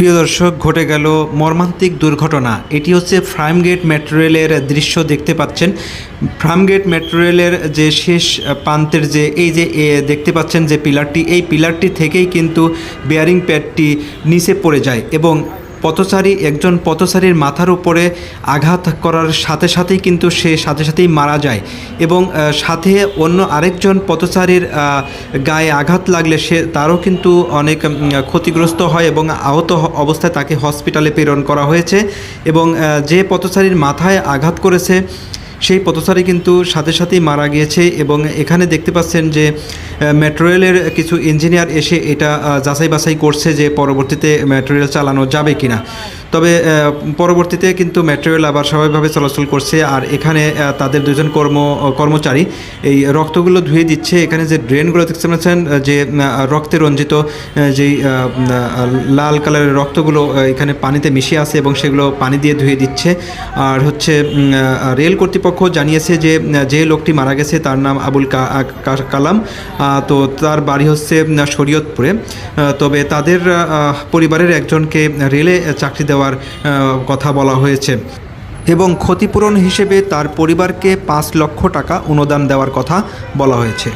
প্রিয় দর্শক, ঘটে গেল মর্মান্তিক দুর্ঘটনা। এটি হচ্ছে ফ্রাইমগেট মেট্রো রেলের দৃশ্য দেখতে পাচ্ছেন। ফ্রামগেট মেট্রো রেলের যে শেষ প্রান্তের যে, এই যে দেখতে পাচ্ছেন যে পিলারটি, এই পিলারটি থেকেই কিন্তু বেয়ারিং প্যাডটি নিচে পড়ে যায় এবং পথচারী, একজন পথচারীর মাথার উপরে আঘাত করার সাথে সাথেই কিন্তু সে সাথে সাথেই মারা যায় এবং সাথে অন্য আরেকজন পথচারীর গায়ে আঘাত লাগলে সে তারও কিন্তু অনেক ক্ষতিগ্রস্ত হয় এবং আহত অবস্থায় তাকে হসপিটালে প্রেরণ করা হয়েছে এবং যে পথচারীর মাথায় আঘাত করেছে সেই পথচারী কিন্তু সাথে সাথেই মারা গিয়েছে এবং এখানে দেখতে পাচ্ছেন যে মেট্রোরেলের মেট্রো রেলের কিছু ইঞ্জিনিয়ার এসে এটা যাচাই বাছাই করছে যে পরবর্তীতে মেট্রো রেল চালানো যাবে কিনা। তবে পরবর্তীতে কিন্তু মেট্রো রেল আবার স্বাভাবিকভাবে চলাচল করছে। আর এখানে তাদের দুজন কর্ম, কর্মচারী এই রক্তগুলো ধুয়ে দিচ্ছে। এখানে যে ড্রেনগুলো দেখতে পাচ্ছেন যে রক্তে রঞ্জিত যেই লাল কালারের রক্তগুলো এখানে পানিতে মিশিয়ে আছে এবং সেগুলো পানি দিয়ে ধুয়ে দিচ্ছে। আর হচ্ছে রেল কর্তৃপক্ষ জানিয়েছে যে যে লোকটি মারা গেছে তার নাম আবুল কালাম। তো তার বাড়ি হচ্ছে শরীয়তপুরে। তবে তাদের পরিবারের একজনকে রেলে চাকরি দেওয়ার কথা বলা হয়েছে। এবং ক্ষতিপূরণ হিসেবে তার পরিবারকে পাঁচ লক্ষ টাকা অনুদান দেওয়ার কথা বলা হয়েছে।